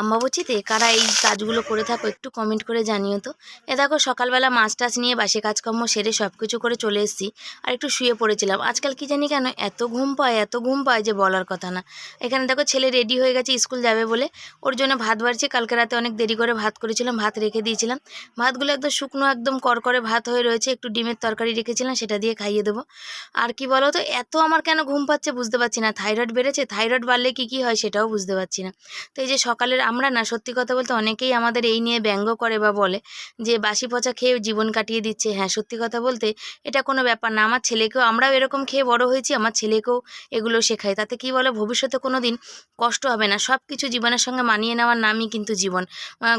আম্বাবচিতে কারা এই কাজগুলো করে থাকো, একটু কমেন্ট করে জানিও তো। এ, দেখো, সকালবেলা মাছ টাছ নিয়ে বাসে কাজকর্ম সেরে সব কিছু করে চলে এসেছি, আর একটু শুয়ে পড়েছিলাম। আজকাল কি জানি কেন এত ঘুম পায়, এত ঘুম পায় যে বলার কথা না। এখানে দেখো, ছেলে রেডি হয়ে গেছে, স্কুল যাবে বলে। ওর জন্য ভাত বাড়ছে, কালকে রাতে অনেক দেরি করে ভাত করেছিলাম, ভাত রেখে দিয়েছিলাম। ভাতগুলো একদম শুকনো, একদম করকরে ভাত হয়ে রয়েছে, একটু ডিমের তরকারি রেখেছিলাম, সেটা দিয়ে খাইয়ে দেবো। আর কি বলো তো, এত আমার কেন ঘুম পাচ্ছে বুঝতে পারছি না। থাইরয়েড বেড়েছে, থাইরয়েড বাড়লে কি কি হয় সেটাও বুঝতে পারছি না। তো এই যে সকালের আমরা না, সত্যি কথা বলতে অনেকেই আমাদের এই নিয়ে ব্যঙ্গ করে বা বলে যে বাসি পচা খেয়ে জীবন কাটিয়ে দিচ্ছে। হ্যাঁ সত্যি কথা বলতে এটা কোনো ব্যাপার না। আমার ছেলেকেও, আমরাও এরকম খেয়ে বড় হয়েছি, আমার ছেলেকেও এগুলো শেখাই তাতে কি বলে, ভবিষ্যতে কোনো দিন কষ্ট হবে না। সব কিছু জীবনের সঙ্গে মানিয়ে নেওয়ার নামই কিন্তু জীবন।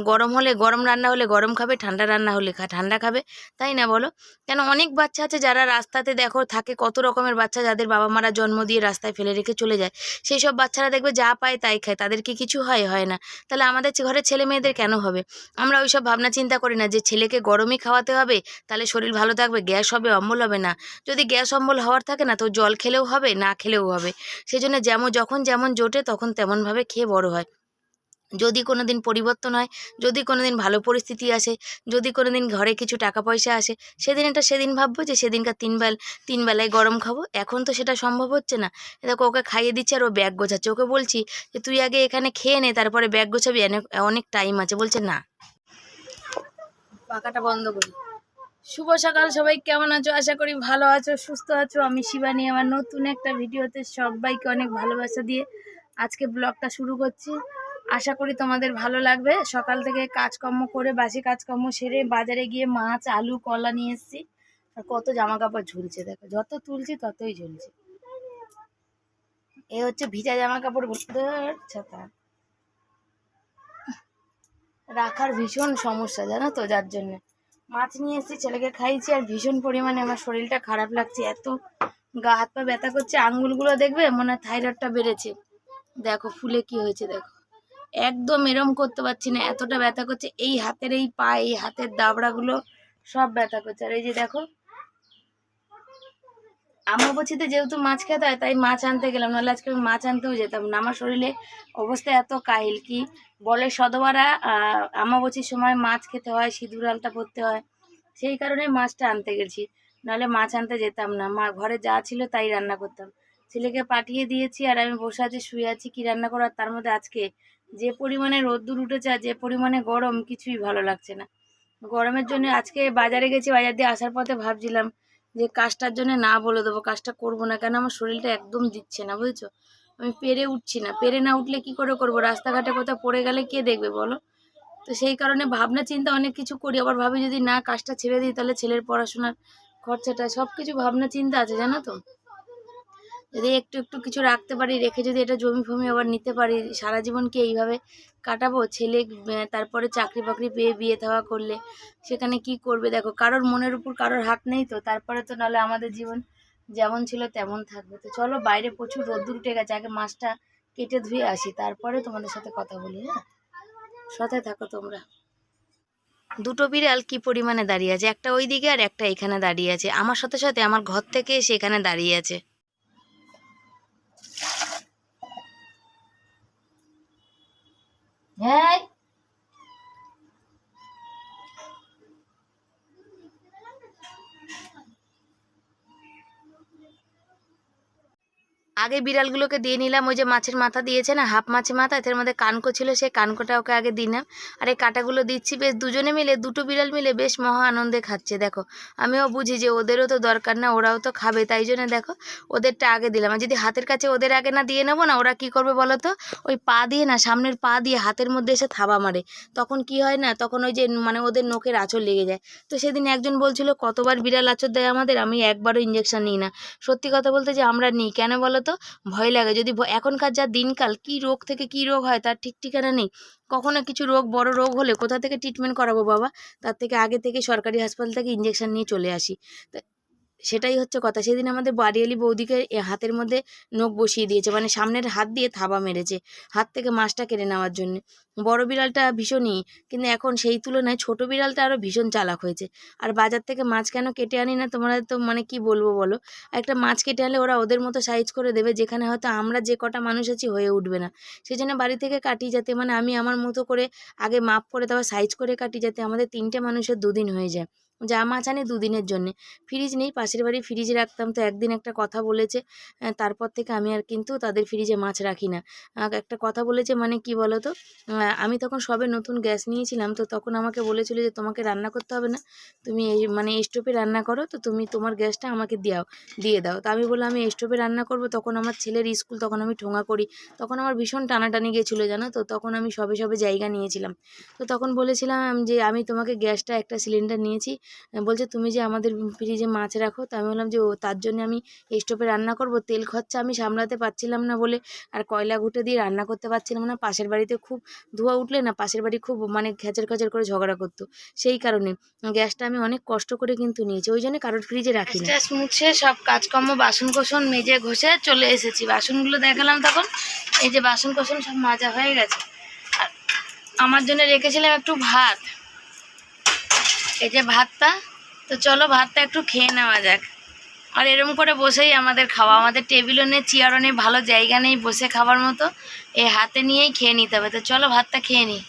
গরম হলে গরম রান্না হলে গরম খাবে, ঠান্ডা রান্না হলে ঠান্ডা খাবে। তাই না বলো? কেন অনেক বাচ্চা আছে যারা রাস্তাতে দেখো থাকে কত রকমের বাচ্চা যাদের বাবা মারা জন্ম দিয়ে রাস্তায় ফেলে রেখে চলে যায়। সেই সব বাচ্চারা দেখবে যা পায় তাই খায়। তাদেরকে কিছু হয়? হয় না। তাহলে আমাদের ঘরের ছেলে মেয়েদের কেন হবে? আমরা ওইসব ভাবনা চিন্তা করি না যে ছেলেকে গরমই খাওয়াতে হবে, তাহলে শরীর ভালো থাকবে, গ্যাস হবে, অম্বল হবে না। যদি গ্যাস অম্বল হওয়ার থাকে না তো জল খেলেও হবে, না খেলেও হবে। সেই জন্য যেমন, যখন যেমন জোটে তখন তেমনভাবে খেয়ে বড় হয়। যদি কোনো দিন পরিবর্তন হয়, যদি কোনো দিন ভালো পরিস্থিতি আসে, যদি কোনো দিন ঘরে কিছু টাকা পয়সা আসে, সেদিন এটা সেদিন ভাববো যে সেদিনকার তিন বেল, তিন বেলায় গরম খাব। এখন তো সেটা সম্ভব হচ্ছে না। দেখো ওকে খাইয়ে দিচ্ছে আর ও ব্যাগ গোছাচ্ছে। ওকে বলছি যে, তুই আগে এখানে খেয়ে নে, তারপরে ব্যাগ গোছাবি। অনেক টাইম আছে। বলছে, না। পাকাটা বন্ধ করি। শুভ সকাল, সবাই কেমন আছো? আশা করি ভালো আছো, সুস্থ আছো। আমি শিবানী, আমার নতুন একটা ভিডিওতে সবাইকে অনেক ভালোবাসা দিয়ে আজকে ব্লগটা শুরু করছি। আশা করি তোমাদের ভালো লাগবে। সকাল থেকে কাজকর্ম করে বাসি কাজকর্ম সেরে বাজারে গিয়ে মাছ, আলু, কলা নিয়ে এসেছি। আর কত জামা কাপড় ঝুলছে, দেখো। যত তুলছি ততই ঝুলছে। এ হচ্ছে ভিজা জামা কাপড় ছাতা। রাখার ভীষণ সমস্যা, জানো তো, যার জন্য। মাছ নিয়ে এসেছি, ছেলেকে খাইয়েছি আর ভীষণ পরিমাণে আমার শরীরটা খারাপ লাগছে। এত গা হাত পা ব্যথা করছে, আঙ্গুলগুলো দেখবে? মনে হয় থাইরয়েডটা বেড়েছে। দেখো, ফুলে কি হয়েছে, দেখো। একদম এরম করতে পারছি না, এতটা ব্যথা করছে, এই হাতের এই পা, এই হাতের দাবড়াগুলো সব ব্যথা করছে। আর এই যে দেখো আমার বছিতে যেহেতু মাছ খেতে হয়, তাই মাছ আনতে গেলাম, নাহলে আজকে আমি মাছ আনতেও যেতাম না। আমার শরীরে অবস্থা এত কাহিল কি বলে সদবারা আমাবছির সময় মাছ খেতে হয়, সিঁদুর আলটা পরতে হয়, সেই কারণে মাছটা আনতে গেছি। নাহলে মাছ আনতে যেতাম না, মা ঘরে যা ছিল তাই রান্না করতাম। ছেলেকে পাঠিয়ে দিয়েছি আর আমি বসে আছি, শুয়ে আছি, কি রান্না করার তার মধ্যে আজকে যে পরিমাণে রোদ্দুর উঠেছে আর যে পরিমাণে গরম, কিছুই ভালো লাগছে না। গরমের জন্য আজকে বাজারে গেছি, বাজার দিয়ে আসার পথে ভাবছিলাম যে কাজটার জন্য না বলে দেবো, কাজটা করব না কেন? আমার শরীরটা একদম দিচ্ছে না, বুঝছ? আমি পেরে উঠছি না, পেরে না উঠলে কি করে করব? রাস্তাঘাটে কোথাও পড়ে গেলে কে দেখবে বলো? তো সেই কারণে ভাবনা চিন্তা অনেক কিছু করি, আবার ভাবি যদি না কাজটা ছেড়ে দিই তাহলে ছেলের পড়াশোনার খরচাটা সব কিছু ভাবনা চিন্তা আছে, জানো তো? যদি একটু একটু কিছু রাখতে পারি, রেখে যদি এটা জমি ফমি আবার নিতে পারি, সারা জীবন কি এইভাবে কাটাবো? ছেলে তারপরে চাকরি বাকরি পেয়ে বিয়ে থাওয়া করলে সেখানে কি করবে? দেখো, কারোর মনের উপর কারোর হাত নেই তো, তারপরে তো নাহলে আমাদের জীবন যেমন ছিল তেমন থাকবে। তো চলো, বাইরে প্রচুর রোদ্দুর উঠে গেছে, আগে মাছটা কেটে ধুয়ে আসি, তারপরে তোমাদের সাথে কথা বলি হ্যাঁ? সাথে থাকো তোমরা। দুটো বিড়াল কি পরিমাণে দাঁড়িয়ে আছে? একটা ওই দিকে আর একটা এখানে দাঁড়িয়ে আছে। আমার সাথে সাথে আমার ঘর থেকে এসে এখানে দাঁড়িয়ে আছে। হ্যাঁ আগে বিড়ালগুলোকে দিয়ে নিলাম, ওই যে মাছের মাথা দিয়েছে না, হাফ মাছের মাথা এর মধ্যে কানকো ছিল, সেই কানকোটা ওকে আগে দিলাম আর এই কাটাগুলো দিচ্ছি, বেশ দুজনে মিলে, দুটো বিড়াল মিলে বেশ মহা আনন্দে খাচ্ছে, দেখো। আমিও বুঝি যে ওদেরও তো দরকার না, ওরাও তো খাবে, তাই জন্য দেখো, ওদেরটা আগে দিলাম। আর যদি হাতের কাছে ওদের আগে না দিয়ে নেব না, ওরা কি করবে বলো তো? ওই পা দিয়ে না, সামনের পা দিয়ে হাতের মধ্যে এসে থাবা মারে। তখন কি হয় না, তখন ওই যে মানে ওদের নোকের আঁচড় লেগে যায়। তো সেদিন একজন বলছিল, কতবার বিড়াল আঁচড় দেয় আমাদের? আমি একবারও ইঞ্জেকশন নিই না। সত্যি কথা বলতে যে আমরা নিই, কেন বলো তো? ভয় লাগে। যদি এখনকার যা দিনকাল, কি রোগ থেকে কি রোগ হয় তার ঠিক ঠিকানা নেই। কখনো কিছু রোগ, বড় রোগ হলে কোথা থেকে ট্রিটমেন্ট করাবো বাবা? তার থেকে আগে থেকে সরকারি হাসপাতাল থেকে ইঞ্জেকশন নিয়ে চলে আসি। তা সেটাই হচ্ছে কথা। সেদিন আমাদের বাড়িয়ালি বৌদিকে হাতের মধ্যে নখ বসিয়ে দিয়েছে মানে সামনের হাত দিয়ে থাবা মেরেছে, হাত থেকে মাছটা কেড়ে নেওয়ার জন্য। বড় বিড়ালটা ভীষণই, কিন্তু এখন সেই তুলনায় ছোট বিড়ালটা আরও ভীষণ চালাক হয়েছে। আর বাজার থেকে মাছ কেন কেটে আনি না, তোমরা তো মানে কি বলব বলো? একটা মাছ কেটে আনলে ওরা ওদের মতো সাইজ করে দেবে, যেখানে হয়তো আমরা যে কটা মানুষ আছি হয়ে উঠবে না। সেই জন্য বাড়ি থেকে কাটি যাতে মানে আমি আমার মতো করে আগে মাপ করে তারপর সাইজ করে কাটি যাতে আমাদের তিনটে মানুষের দুদিন হয়ে যায়। যা মাছ আনি দুদিনের জন্যে। ফ্রিজ নেই, পাশের বাড়ি ফ্রিজে রাখতাম তো একদিন একটা কথা বলেছে তারপর থেকে আমি আর কিন্তু তাদের ফ্রিজে মাছ রাখি না। একটা কথা বলেছে মানে কি বলো তো আমি তখন সবে নতুন গ্যাস নিয়েছিলাম তো তখন আমাকে বলেছিল যে তোমাকে রান্না করতে হবে না, তুমি এই মানে স্টোভে রান্না করো তো তুমি তোমার গ্যাসটা আমাকে দাও দিয়ে দাও। তো আমি বললাম আমি স্টোভে রান্না করব, তখন আমার ছেলের স্কুল তখন আমি ঠোঙা করি, তখন আমার ভীষণ টানাটানি গেছিল জানো তো, তখন আমি সবে সবে জায়গা নিয়েছিলাম। তো তখন বলেছিলাম যে আমি তোমাকে গ্যাসটা একটা সিলিন্ডার নিয়েছি বলছে, তুমি যে আমাদের ফ্রিজে মাছ রাখো, তো আমি বললাম যে, ও, তার জন্য আমি স্টোভে রান্না করব। তেল খরচা আমি সামলাতে পারছিলাম না বলে আর কয়লা ঘুঁটে দিয়ে রান্না করতে পারছিলাম না। পাশের বাড়িতে খুব ধোঁয়া উঠলে না, পাশের বাড়ি খুব মানে খেচার খেচার করে ঝগড়া করতো। সেই কারণে গ্যাসটা আমি অনেক কষ্ট করে কিন্তু নিয়েছি। ওই জন্য কারোর ফ্রিজে রাখি না মুছে সব কাজকর্ম বাসন কোসন মেজে ঘষে চলে এসেছি। বাসনগুলো দেখালাম তখন, এই যে বাসন কোসন সব মাজা হয়ে গেছে। আমার জন্য রেখেছিলাম একটু ভাত। এই যে ভাতটা, তো চলো ভাতটা একটু খেয়ে নেওয়া যাক। আর এরম করে বসেই আমাদের খাওয়া। আমাদের টেবিলও নেই, চেয়ারও নেই, ভালো জায়গা নেই বসে খাওয়ার মতো। এই হাতে নিয়েই খেয়ে নিতে হবে। তো চলো ভাতটা খেয়ে নিই।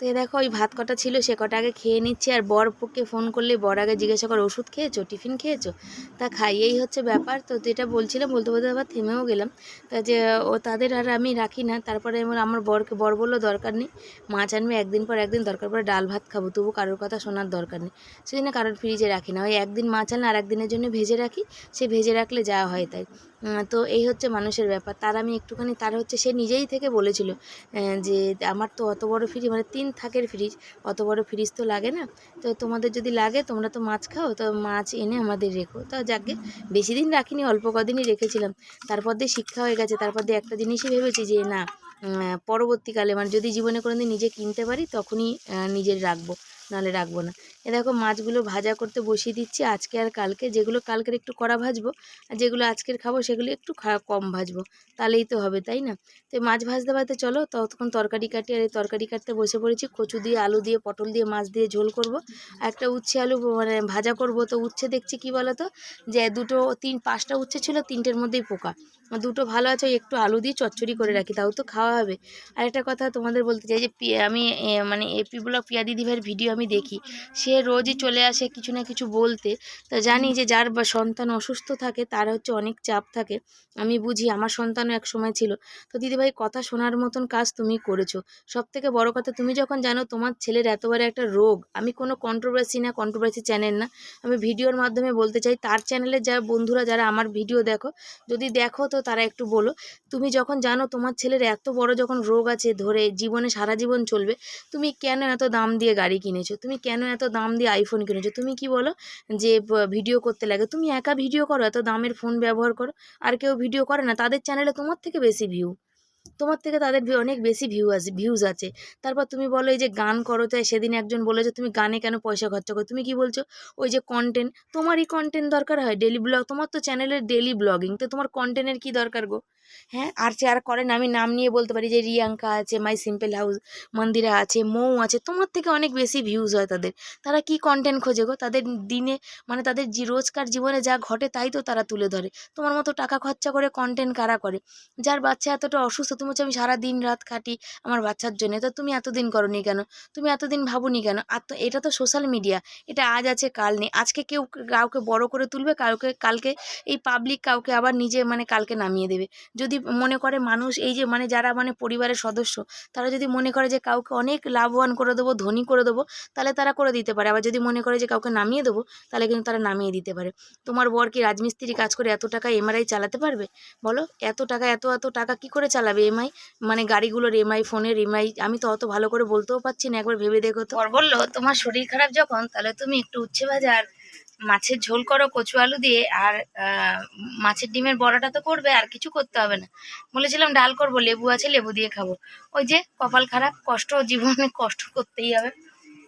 তো দেখো, ওই ভাত কটা ছিল, সে কটা আগে খেয়ে নিচ্ছি। আর বর বরকে ফোন করলে, বর আগে জিজ্ঞাসা করে, ওষুধ খেয়েছো? টিফিন খেয়েছো? তা খাইয়েই হচ্ছে ব্যাপার। তো যেটা বলছিলাম, বলতে বলতে আবার থেমেও গেলাম। তা যে, ও তাদের আর আমি রাখি না। তারপরে আমার বরকে, বর বলল, দরকার নেই। মাছ আনবে, একদিন পর একদিন দরকার পরে ডাল ভাত খাব। তবু কারোর কথা শোনার দরকার নেই। সেই জন্য কারোর ফ্রিজে রাখি না। ওই একদিন মাছ আনলে আর একদিনের জন্য ভেজে রাখি। সে ভেজে রাখলে যা হয় তাই। তো এই হচ্ছে মানুষের ব্যাপার। তার আমি একটুখানি, তার হচ্ছে সে নিজেই থেকে বলেছিল যে আমার তো অত বড় ফ্রিজ মানে তিন থাকের ফ্রিজ অত বড় ফ্রিজ তো লাগে না। তো তোমাদের যদি লাগে, তোমরা তো মাছ খাও, তো মাছ এনে আমাদের রেখো। তো যাকে বেশি দিন রাখিনি, অল্প কদিনই রেখেছিলাম। তারপর দিয়ে শিক্ষা হয়ে গেছে, তারপর দিয়ে একটা জিনিসই ভেবেছি যে না পরবর্তীকালে মানে যদি জীবনে কোনোদিন নিজে কিনতে পারি, তখনই নিজের রাখব। নাহলে রাখব না। এ দেখো মাছগুলো ভাজা করতে বসিয়ে দিচ্ছি। আজকে আর কালকে যেগুলো কালকের একটু কড়া ভাজবো আর যেগুলো আজকের খাব সেগুলো একটু কম ভাজবো। তাহলেই তো হবে, তাই না? তো মাছ ভাজতে ভাজতে চলো ততক্ষণ তরকারি কাটি আর এই তরকারি কাটতে বসে পড়েছি। কচু দিয়ে, আলু দিয়ে, পটল দিয়ে, মাছ দিয়ে ঝোল করব। একটা উচ্ছে আলু মানে ভাজা করব। তো উচ্ছে দেখছি কি বলো তো যে দুটো, তিন, পাঁচটা উচ্ছে ছিল, তিনটের মধ্যেই পোকা। দুটো ভালো আছে একটু আলু দিয়ে চচ্চড়ি করে রাখি, তাও তো খাওয়া হবে। আর একটা কথা তোমাদের বলতে চাই যে আমি মানে এপি ব্লগ পিয়া দিদি ভাইয়ের ভিডিও আমি দেখি। সে রোজই চলে আসে কিছু না কিছু বলতে। তা জানি যে যার বা সন্তান অসুস্থ থাকে, তার হচ্ছে অনেক চাপ থাকে। আমি বুঝি আমার সন্তানও এক সময় ছিল। তো দিদিভাই, কথা শোনার মতন কাজ তুমি করেছ। সব থেকে বড় কথা, তুমি যখন জানো তোমার ছেলের এত বড় একটা রোগ, আমি কোনো কন্ট্রোভার্সি না কন্ট্রোভার্সি চ্যানেল না। আমি ভিডিওর মাধ্যমে বলতে চাই, তার চ্যানেলে যারা বন্ধুরা, যারা আমার ভিডিও দেখো, যদি দেখো তো তারা একটু বলো। তুমি যখন জানো তোমার ছেলের এত বড় যখন রোগ আছে ধরে, জীবনে সারা জীবন চলবে, তুমি কেন এত দাম দিয়ে গাড়ি কিনেছো? তুমি কেন এত দাম দিয়ে আইফোন কিনেছো? তুমি কি বলো যে ভিডিও করতে লাগে? তুমি একা ভিডিও করো, এত দামের ফোন ব্যবহার করো। আর কেউ ভিডিও করে না, তাদের চ্যানেলে তোমার থেকে বেশি ভিউ তোমার থেকে তাদের অনেক বেশি ভিউ আছে ভিউজ আছে। তারপর তুমি বলো এই যে গান করো, তাই সেদিন একজন বলেছে, তুমি গানে কেন পয়সা খরচা করো? তুমি কি বলছো? ওই যে কন্টেন্ট তোমারই কন্টেন্ট দরকার হয় ডেলি ব্লগ তোমার তো চ্যানেলের ডেলি ব্লগিং তো তোমার কন্টেন্টের কি দরকার গো? হ্যাঁ আর যে আর করেন, আমি নাম নিয়ে বলতে পারি যে রিয়াঙ্কা আছে, মাই সিম্পল হাউস, মন্দিরা আছে, মৌ আছে, তোমার থেকে অনেক বেশি ভিউজ হয় তাদের। তারা কি কন্টেন্ট খোঁজে গো? তাদের দিনে মানে তাদের রোজকার জীবনে যা ঘটে তাই তো তারা তুলে ধরে। তোমার মতো টাকা খরচা করে কন্টেন্ট কারা করে? যার বাচ্চা এতটা অসুস্থ, তুমি হচ্ছে আমি সারা দিন রাত খাটি আমার বাচ্চার জন্য, তো তুমি এতদিন করনি কেন? তুমি এতদিন ভাবুনি কেন? আর তো এটা তো সোশ্যাল মিডিয়া এটা আজ আছে, কাল নেই। আজকে কেউ কাউকে বড় করে তুলবে, কাউকে, কালকে এই পাবলিক কাউকে আবার নিজে মানে কালকে নামিয়ে দেবে। যদি মনে করে মানুষ এই যে মানে যারা মানে পরিবারের সদস্য, তারা যদি মনে করে যে কাউকে অনেক লাভবান করে দেবো, ধনী করে দেবো, তাহলে তারা করে দিতে পারে। আবার যদি মনে করে যে কাউকে নামিয়ে দেবো, তাহলে কিন্তু তারা নামিয়ে দিতে পারে। তোমার বর কি রাজমিস্ত্রি কাজ করে এত টাকা এমআরআই চালাতে পারবে? বলো, এত টাকা, এত এত টাকা কি করে চালাবে এমআই মানে গাড়িগুলোর এমআই ফোনের এমআই আমি তো অত ভালো করে বলতেও পারছি না, একবার ভেবে দেখো তো। বলল, তোমার শরীর খারাপ যখন, তাহলে তুমি একটু উচ্ছে ভাজা আর মাছের ঝোল করো, কচু আলু দিয়ে, আর মাছের ডিমের বড়াটা তো করবে, আর কিছু করতে হবে না। বলেছিলাম ডাল করব, লেবু আছে, লেবু দিয়ে খাব। ওই যে, কপাল খারাপ, কষ্ট, জীবনে কষ্ট করতেই হবে।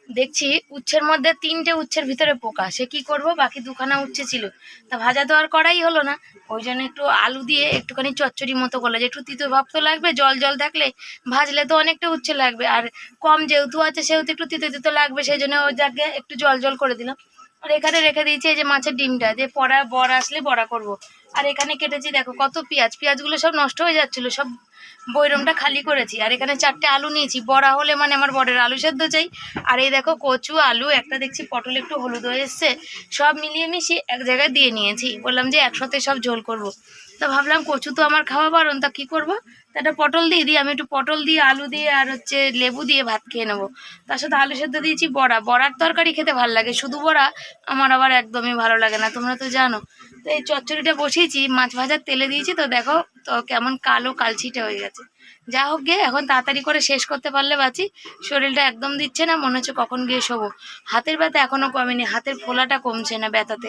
দেখছি, উচ্ছের মধ্যে তিনটে উচ্ছের ভিতরে পোকা। সে কি করব? বাকি দুখানা উচ্ছে ছিল। তা ভাজা তো আর করাই হলো না। ওই জন্য একটু আলু দিয়ে একটুখানি চচ্চড়ি মতো করল যে একটু তিতো ভাব তো লাগবে, জল জল থাকলে ভাজলে তো অনেকটা উচ্ছে লাগবে। আর কম যেহেতু আছে, সেহেতু একটু তিতো তিতো লাগবে, সেই জন্য ওই জায়গায় একটু জল জল করে দিলাম। আর এখানে রেখে দিয়েছি এই যে মাছের ডিমটা, যে পড়া, বড় আসলে বড়া করব। আর এখানে কেটেছি, দেখো কত পেঁয়াজ, পেঁয়াজগুলো সব নষ্ট হয়ে যাচ্ছিল, সব বৈরমটা খালি করেছি। আর এখানে চারটে আলু নিয়েছি। বড়া হলে মানে আমার বড়ের আলু সেদ্ধ চাই। আর এই দেখো কচু, আলু, একটা দেখছি পটল, একটু হলুদ হয়ে এসছে। সব মিলিয়ে মিশিয়ে এক জায়গায় দিয়ে নিয়েছি। বললাম যে একসাথে সব ঝোল করব। তা ভাবলাম কচু তো আমার খাওয়া বারণ, তা কী করব? তা একটা পটল দিয়ে দিই। আমি একটু পটল দিয়ে, আলু দিয়ে আর হচ্ছে লেবু দিয়ে ভাত খেয়ে নেব। তার সাথে আলু সেদ্ধ দিয়েছি, বড়া। বড়ার তরকারি খেতে ভালো লাগে। শুধু বড়া আমার আবার একদমই ভালো লাগে না। তোমরা তো জানো। তো এই চচ্চড়িটা বসিয়েছি, মাছ ভাজার তেলে দিয়েছি, তো দেখো তো কেমন কালো কালছিটে হয়ে গেছে। যা হোক গিয়ে এখন তাড়াতাড়ি করে শেষ করতে পারলে বাঁচি। শরীরটা একদম দিচ্ছে না, মনে হচ্ছে কখন গিয়ে শোবো। হাতের ব্যথা এখনও কমেনি, হাতের ফোলাটা কমছে না ব্যথাতে।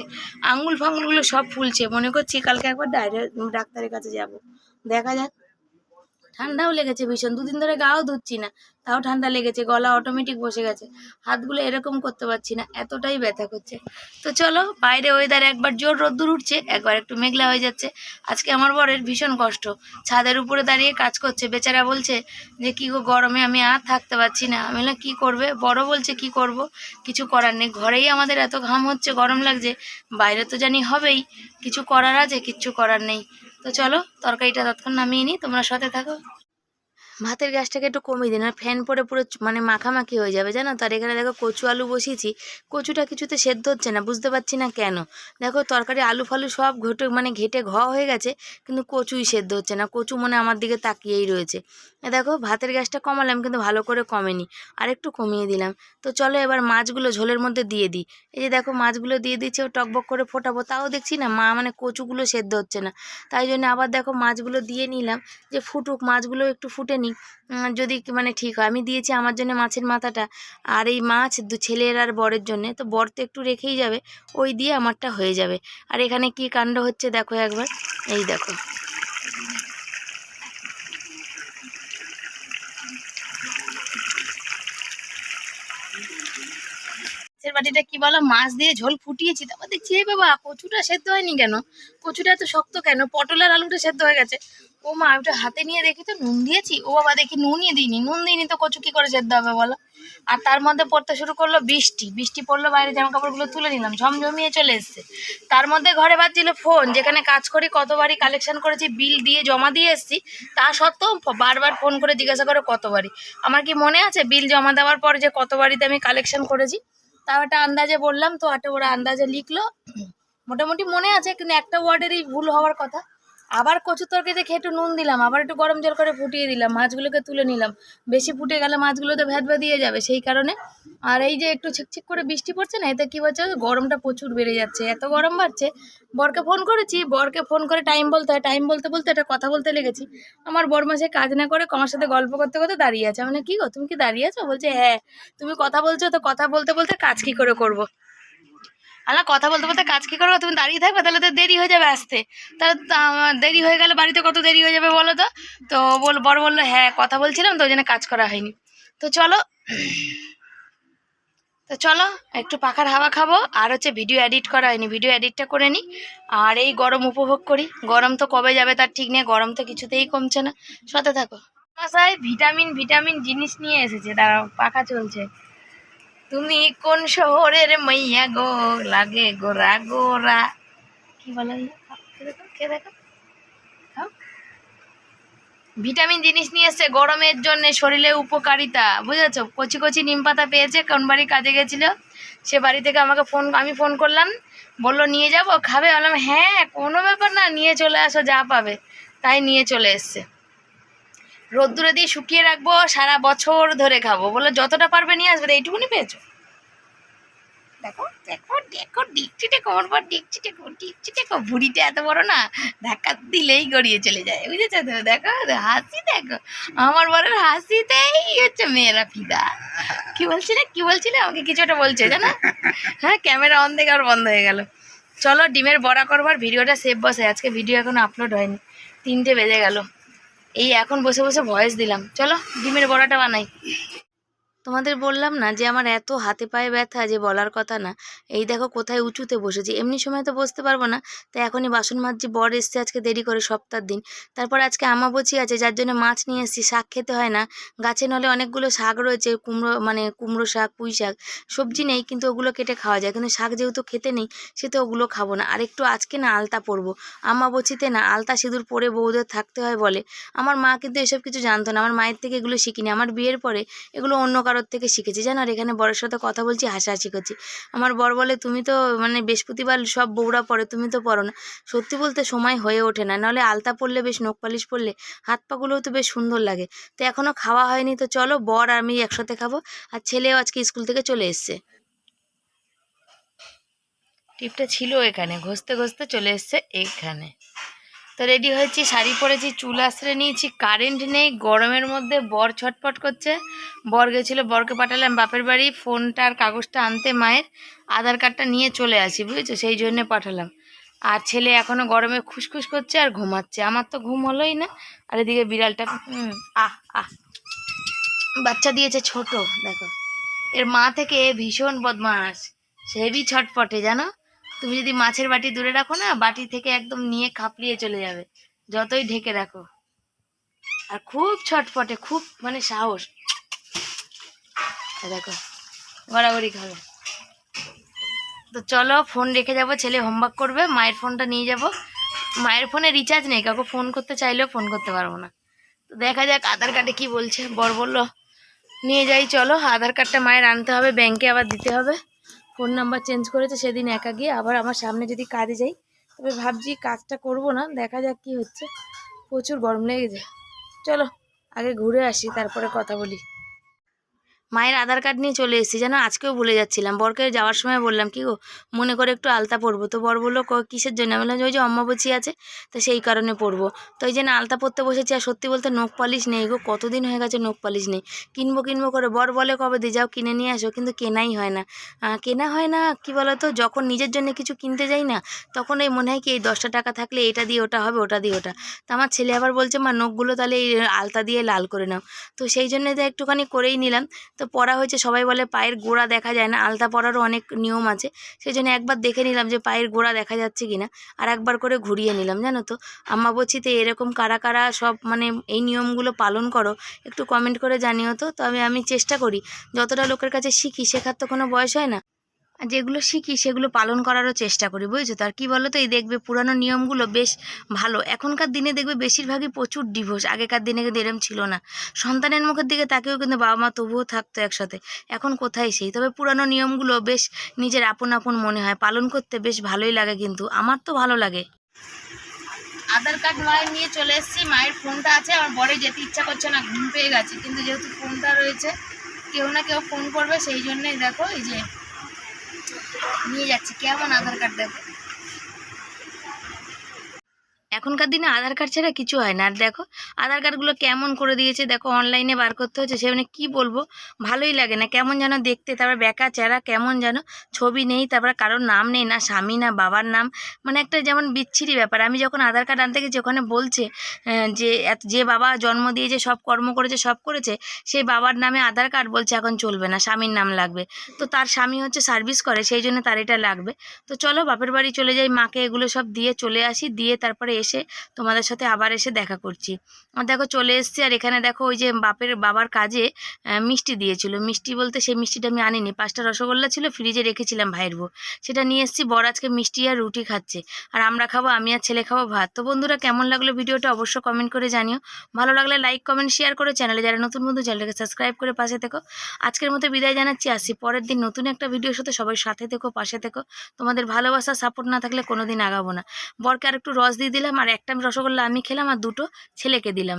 আঙুল ফাঙুলগুলো সব ফুলছে, মনে করছি কালকে একবার ডাক্তারের কাছে যাব। দেখা যাক ঠান্ডাও লেগেছে ভীষণ, দুদিন ধরে গাও ধুচ্ছি না, তাও ঠান্ডা লেগেছে, গলা অটোমেটিক বসে গেছে, হাতগুলো এরকম করতে পারছি না, এতটাই ব্যথা করছে। তো চলো, বাইরে ওয়েদার একবার জোর রোদ্দুর উঠছে, একবার একটু মেঘলা হয়ে যাচ্ছে, আজকে আমার বরের ভীষণ কষ্ট, ছাদের উপরে দাঁড়িয়ে কাজ করছে, বেচারা বলছে যে কি গো গরমে আমি আর থাকতে পারছি না, আমি বললাম, কী করবে, বড় বলছে কি করব, কিছু করার নেই, ঘরেই আমাদের এত ঘাম হচ্ছে, গরম লাগছে, বাইরে তো জানি হবেই, কিছু করার আছে, কিচ্ছু করার নেই তো চলো তরকারিটা তৎক্ষণ নামিয়ে নিই তোমরা সাথে থাকো। ভাতের গ্যাসটাকে একটু কমিয়ে দিন, আর ফ্যান পরে পুরো মানে মাখামাখি হয়ে যাবে, জানো? তো আর এখানে দেখো কচু আলু বসিয়েছি, কচুটা কিছুতে সেদ্ধ হচ্ছে না, বুঝতে পারছি না কেন? দেখো তরকারি, আলু ফালু সব ঘটে মানে ঘেটে ঘ হয়ে গেছে, কিন্তু কচুই সেদ্ধ হচ্ছে না, কচু মনে আমার দিকে তাকিয়েই রয়েছে। দেখো ভাতের গ্যাসটা কমালাম, কিন্তু ভালো করে কমেনি, আর একটু কমিয়ে দিলাম। তো চলো এবার মাছগুলো ঝোলের মধ্যে দিয়ে দিই। এই যে দেখো মাছগুলো দিয়ে দিচ্ছে ও টকবক করে ফোটাবো, তাও দেখছি না, মা মানে কচুগুলো সেদ্ধ হচ্ছে না। তাই জন্য আবার দেখো মাছগুলো দিয়ে নিলাম, যে ফুটুক, মাছগুলো একটু ফুটে নিক যদি মানে ঠিক হয়। আমি দিয়েছি আমার জন্য মাছের মাথাটা। আর এই মাছ দু ছেলের আর বরের জন্যে। তো বর তো একটু রেখেই যাবে। ওই দিয়ে আমারটা হয়ে যাবে। আর এখানে কি কাণ্ড হচ্ছে দেখো একবার। এই দেখো। মাছের বাটিটা কি বলো? মাছ দিয়ে ঝোল ফুটিয়েছি। তারপর দেখছি এই বাবা, কচুটা সেদ্ধ হয়নি কেন? কচুটা এত শক্ত কেন? পটলের আলুটা সেদ্ধ হয়ে গেছে। ও মা ওটা হাতে নিয়ে দেখি তো, নুন দিয়েছি। ও বাবা, দেখি নুনই দিইনি। নুন দিইনি তো কচু কি করে সেদ্ধ হবে বলো? আর তার মধ্যে পড়তে শুরু করল বৃষ্টি। বৃষ্টি পড়ল, বাইরে জামা কাপড়গুলো তুলে নিলাম, ঝমঝমিয়ে চলে এসছে। তার মধ্যে ঘরে বাজছিল ফোন, যেখানে কাজ করি, কতবারই কালেকশন করেছি, বিল দিয়ে জমা দিয়ে এসেছি। তা সত্ত্বেও বারবার ফোন করে জিজ্ঞাসা করে কতবারই। আমার কি মনে আছে বিল জমা দেওয়ার পর যে কতবারিতে আমি কালেকশন করেছি? তাও একটা আন্দাজে বললাম, তো একটা ওরা আন্দাজে লিখলো। মোটামুটি মনে আছে, কিন্তু একটা ওয়ার্ডেরই ভুল হওয়ার কথা। আবার কচু তরকারিতে খেয়ে একটু নুন দিলাম, আবার একটু গরম জল করে ফুটিয়ে দিলাম, মাছগুলোকে তুলে নিলাম। বেশি ফুটে গেলে মাছগুলো তো ভ্যাদ দিয়ে যাবে সেই কারণে। আর এই যে একটু ছিকছিক করে বৃষ্টি পড়ছে না, এতে কী হচ্ছে গরমটা প্রচুর বেড়ে যাচ্ছে। এত গরম বাড়ছে, বরকে ফোন করেছি, বরকে ফোন করে টাইম বলতে হয় টাইম বলতে বলতে একটা কথা বলতে লেগেছি। আমার বর মাসে কাজ না করে আমার সাথে গল্প করতে করতে দাঁড়িয়ে আছে। মানে কি গো, তুমি কি দাঁড়িয়ে আছো? বলছে হ্যাঁ তুমি কথা বলছো তো কথা বলতে বলতে কাজ কি করে করব? আলা কথা বলতে বলতে কাজ কি করব? তুমি দাঁড়িয়ে থাকবে, তাহলে তো দেরি হয়ে যাবে আসতে। তাহলে দেরি হয়ে গেলে বাড়িতে কত দেরি হয়ে যাবে বলো তো? তো বল, বড় বলল হ্যাঁ কথা বলছিলাম তো, ওই জন্য কাজ করা হয়নি। তো চলো তো চলো, একটু পাখার হাওয়া খাব, আর হচ্ছে ভিডিও এডিট করা হয়নি ভিডিও এডিটটা করে নিই আর এই গরম উপভোগ করি। গরম তো কবে যাবে তার ঠিক নেই, গরম তো কিছুতেই কমছে না। সাথে থাকো। ভিটামিন ভিটামিন জিনিস নিয়ে এসেছে, দাঁড়াও, পাখা চলছে। তুমি কোন শহরের মাইয়া গো? লাগে গোরা গোরা। কি দেখো। ভিটামিন জিনিস নিয়ে এসছে গরমের জন্য, শরীরে উপকারিতা। বুঝেছ? কচি কচি নিম পাতা পেয়েছে, কোন বাড়ি কাজে গেছিল? সে বাড়ি থেকে আমাকে ফোন, আমি ফোন করলাম, বলল, নিয়ে যাব? খাবে? বললাম হ্যাঁ কোনো ব্যাপার না, নিয়ে চলে আসো, যা পাবে। তাই নিয়ে চলে এসছে। রোদ্দুরে দিয়ে শুকিয়ে রাখব, সারা বছর ধরে খাব। বলে যতটা পারবে নিয়ে আসবে। এইটুকুনি পেয়েছ? দেখো দেখো দেখো দেখো দেখো দেখো। এত বড় না দিলেই গড়িয়ে চলে যায়, বুঝেছ তো? দেখো, হাসি, দেখো। আমার হচ্ছে মেয়েরা ফিদা। কি বলছিলে? বলছিলে? আমাকে কিছু একটা বলছে হ্যাঁ ক্যামেরা অন থেকে আর বন্ধ হয়ে গেল। চলো, ডিমের বড়া করবার, ভিডিওটা সেভ বসে আজকে ভিডিও এখনও আপলোড হয়নি। তিনটে বেজে গেল। এই এখন বসে বসে ভয়েস দিলাম। চলো ডিমের বড়াটা বানাই। তোমাদের বললাম না যে আমার এত হাতে পায়ে ব্যথা যে বলার কথা না। এই দেখো কোথায় উঁচুতে বসেছি। এমনি সময় তো বসতে পারব না। তাই এখনই বাসন মাজছি, বর এসছে আজকে দেরি করে সপ্তাহ দিন। তারপর আজকে আমাবচি আছে, যার জন্য মাছ নিয়ে এসেছি, শাক খেতে হয় না। গাছে নলে অনেকগুলো শাক রয়েছে, কুমড়ো মানে কুমড়ো শাক, পুঁই শাক, সবজি নেই কিন্তু ওগুলো কেটে খাওয়া যায়। কিন্তু শাক যেহেতু খেতে নেই, সে তো ওগুলো খাব না। আর একটু আজকে না আলতা পরবো। আমাবচিতে না আলতা সিঁদুর পরে বউদের থাকতে হয় বলে। আমার মা কিন্তু এসব কিছু জানতো না। আমার মায়ের থেকে এগুলো শিখিনি। আমার বিয়ের পরে এগুলো অন্য কারোর থেকে শিখেছি। জানো, আর এখানে বরের সাথে কথা বলছি, হাসাহাসি করছি। আমার বর বলে, তুমি তো মানে বৃহস্পতিবার সব বউরা পরে, তুমি তো পরো না। সত্যি বলতে সময় হয়ে ওঠে না। নাহলে আলতা পরলে বেশ, নখ পালিশ পরলে হাত পাগুলোও তো বেশ সুন্দর লাগে। তো এখনও খাওয়া হয়নি, তো চলো বর আর আমি একসাথে খাব, আর ছেলেও আজকে স্কুল থেকে চলে এসছে। টিপটা ছিল এখানে, ঘষতে ঘষতে চলে এসছে এইখানে তো রেডি হয়েছি, শাড়ি পরেছি, চুল আশ্রে নিয়েছি কারেন্ট নেই, গরমের মধ্যে বর ছটপট করছে। বর গেছিল, বরকে পাঠালাম বাপের বাড়ি, ফোনটা আর কাগজটা আনতে মায়ের, আধার কার্ডটা নিয়ে চলে আসি, বুঝেছ? সেই জন্যে পাঠালাম। আর ছেলে এখনও গরমে খুসখুস করছে আর ঘুমাচ্ছে। আমার তো ঘুম হলোই না। আর এদিকে বিড়ালটা আহ আহ। বাচ্চা দিয়েছে ছোট, দেখো। এর মা থেকে ভীষণ বদমাস হেভি ছটপটে জানো? তুমি যদি মাছের বাটি দূরে রাখো না, বাটি থেকে একদম নিয়ে খাপড়িয়ে চলে যাবে। যতই ঢেকে রাখো। আর খুব ছটপটে খুব মানে সাহস। দেখো, গড়াগড়ি খাবে। তো চলো ফোন রেখে যাব, ছেলে হোমওয়ার্ক করবে, মায়ের ফোনটা নিয়ে যাব। মায়ের ফোনে রিচার্জ নেই, কাউকে ফোন করতে চাইলেও ফোন করতে পারব না। তো দেখা যাক আধার কার্ডে কি বলছে, বর বলল, নিয়ে যাই, চলো। আধার কার্ডটা মায়ের আনতে হবে ব্যাংকে আবার দিতে হবে। ফোন নাম্বার চেঞ্জ করেছে, সেদিন একা গিয়ে আবার আমার সামনে যদি কাজে যাই, তবে ভাবছি কাজটা করব না, দেখা যাক কি হচ্ছে। প্রচুর গরম লেগেছে। চলো, আগে ঘুরে আসি, তারপরে কথা বলি। মায়ের আধার কার্ড নিয়ে চলে এসেছি, যেন আজকেও ভুলে যাচ্ছিলাম। বরকে যাওয়ার সময় বললাম, কি গো, মনে করে একটু আলতা পরবো? তো বর বলল, "ক- কিসের জন্য? আমি বললাম, ওই যে অম্মাবচি আছে, তো সেই কারণে পরবো। তো ওই জন্য আলতা পরতে বসেছি, আর সত্যি বলতে নখ পালিশ নেই গো, কতদিন হয়ে গেছে নখ পালিশ নেই। কিনবো কিনবো করে, বর বলে কবে দিয়ে যাও কিনে নিয়ে আসো, কিন্তু কেনাই হয় না। কেনা হয় না, কি বলতো, যখন নিজের জন্য কিছু কিনতে যাই না, তখন এই মনে হয় কি, এই দশটা টাকা থাকলে এটা দিয়ে ওটা হবে, ওটা দিয়ে ওটা। তো আমার ছেলে আবার বলছে, মা, নখগুলো তাহলে এই আলতা দিয়ে লাল করে নাও। তো সেই জন্য একটুখানি করেই নিলাম। তো পরা হয়েছে, সবাই বলে পায়ের গোড়া দেখা যায় না, আলতা পরারও অনেক নিয়ম আছে। সেই জন্য একবার দেখে নিলাম যে পায়ের গোড়া দেখা যাচ্ছে কি না আর একবার করে ঘুরিয়ে নিলাম, জানো তো। আম্মা বলছিতে এরকম কারা কারা সব মানে এই নিয়মগুলো পালন করো, একটু কমেন্ট করে জানিও তো। তবে আমি চেষ্টা করি, যতটা লোকের কাছে শিখি, শেখার তো কোনো বয়স হয় না। যেগুলো শিখি সেগুলো পালন করারও চেষ্টা করি, বুঝেছ? তো আর কী বলো তো? এই দেখবে পুরানো নিয়মগুলো বেশ ভালো। এখনকার দিনে দেখবে বেশিরভাগই প্রচুর ডিভোর্স আগেকার দিনে কিন্তু এরম ছিল না। সন্তানের মুখের দিকে তাকেও কিন্তু বাবা মা তবুও থাকতো একসাথে। এখন কোথায় সেই? তবে পুরানো নিয়মগুলো বেশ নিজের আপন আপন মনে হয়। পালন করতে বেশ ভালোই লাগে কিন্তু। আমার তো ভালো লাগে। আধার কার্ড মায়ের নিয়ে চলে এসেছি। মায়ের ফোনটা আছে। আমার বরে যেতে ইচ্ছা করছে না, ঘুম পেয়ে গেছে। কিন্তু যেহেতু ফোনটা রয়েছে, কেউ না কেউ ফোন করবে। সেই জন্যই দেখো, এই যে নিয়ে যাচ্ছি। কেমন আধার কার্ড দেখো এখনকার দিনে আধার কার্ড ছাড়া কিছু হয় না। আর দেখো, আধার কার্ডগুলো কেমন করে দিয়েছে, দেখো অনলাইনে বার করতে হচ্ছে সেখানে কি বলব? ভালোই লাগে না, কেমন যেন দেখতে, তারপর বেকা চেহারা, কেমন যেন ছবি নেই, তারপর কারোর নাম নেই, না স্বামী, না বাবার নাম মানে একটা যেমন বিচ্ছিরি ব্যাপার। আমি যখন আধার কার্ড আনতে গেছি, ওখানে বলছে যে এত- যে বাবা জন্ম দিয়েছে, সব কর্ম করেছে, সব করেছে সেই বাবার নামে আধার কার্ড বলছে, এখন চলবে না, স্বামীর নাম লাগবে। তো তার স্বামী হচ্ছে সার্ভিস করে, সেই জন্য তার এটা লাগবে। তো চলো, বাপের বাড়ি চলে যাই, মাকে এগুলো সব দিয়ে চলে আসি, দিয়ে তারপরে এসে তোমাদের সাথে আবার এসে দেখা করছি। দেখো চলে এসছি, আর এখানে দেখো ওই যে বাপের বাবার কাজে মিষ্টি দিয়েছিল। মিষ্টি বলতে সেই মিষ্টিটা আমি আনিনি। পাঁচটা রসগোল্লা ছিল, ফ্রিজে রেখেছিলাম ভাইয়ের বউ। সেটা নিয়ে এসেছি, বর আজকে মিষ্টি আর রুটি খাচ্ছে। আর আমরা খাব, আমি আর ছেলে খাব ভাত। তো বন্ধুরা, কেমন লাগল ভিডিওটা অবশ্য কমেন্ট করে জানিও। ভালো লাগলে লাইক কমেন্ট শেয়ার করে চ্যানেলে যারা নতুন বন্ধু চ্যানেলটাকে সাবস্ক্রাইব করে পাশে থেকো। আজকের মতো বিদায় জানাচ্ছি, আসি পরের দিন নতুন একটা ভিডিওর সাথে। সবাই সাথে থেকো, পাশে থেকো। তোমাদের ভালোবাসা সাপোর্ট না থাকলে কোনোদিন আগাবো না। বরকে আর একটু রস দিয়ে দিলাম আর একটা রসগোল্লা আমি খেলাম আর দুটো ছেলেকে দিলাম।